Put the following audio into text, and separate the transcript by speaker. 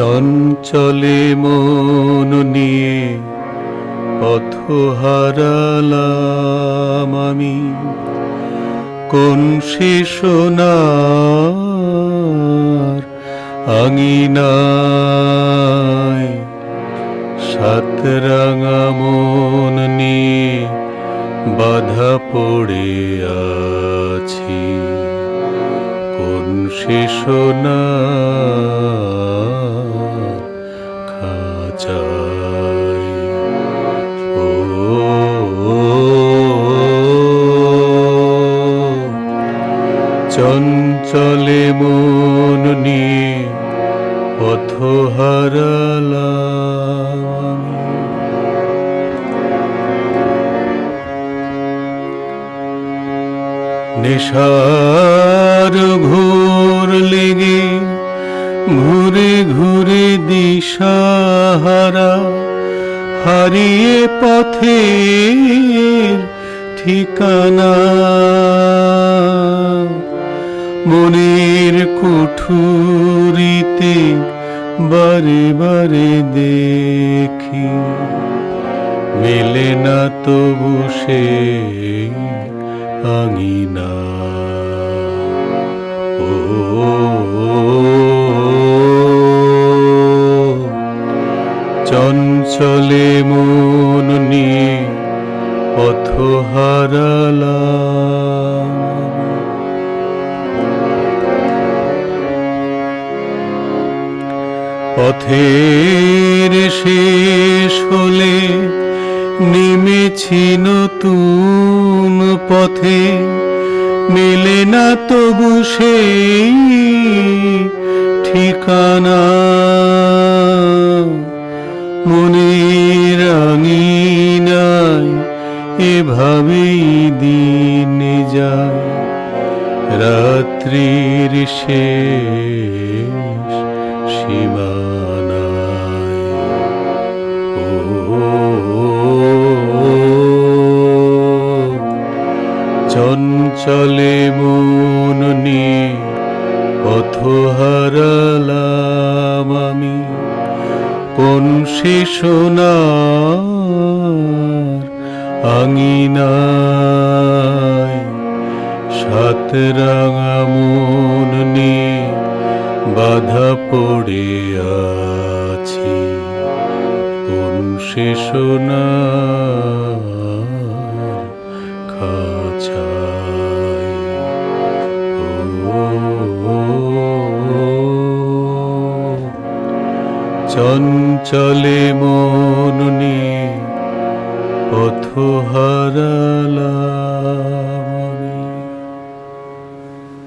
Speaker 1: চঞ্চলে মন নিয়ে পথ হারালাম আমি। কোন সে সোনার আঙিনায় সাত রাঙা মন নিয়ে বাধা পড়ে আছি। কোন সে সোনার খাঁচায় ও চঞ্চলে মন নিয়ে পথ হারালাম। নেশার ঘোর লেগে ঘুরে ঘুরে দিশাহারা হারিয়ে পথের ঠিকানা। মনের কুঠুরিতে বারে বারে দেখি মেলে না তবু সে আঙিনা। চঞ্চলে মন নিয়ে পথ হারালাম। পথের শেষ হলে নেমেছি নতুন পথে, মেলে না তবু সেই ঠিকানা এভাবেই দিন যায়, রাত্রির শেষ সীমানায়। চঞ্চলে মন নিয়ে পথ হারালাম আমি। কোন সে সোনার আঙিনায় সাত রাঙা মন নিয়ে বাধা পড়ে আছি কোন ও চঞ্চলে মন নিয়ে পথ হারালাম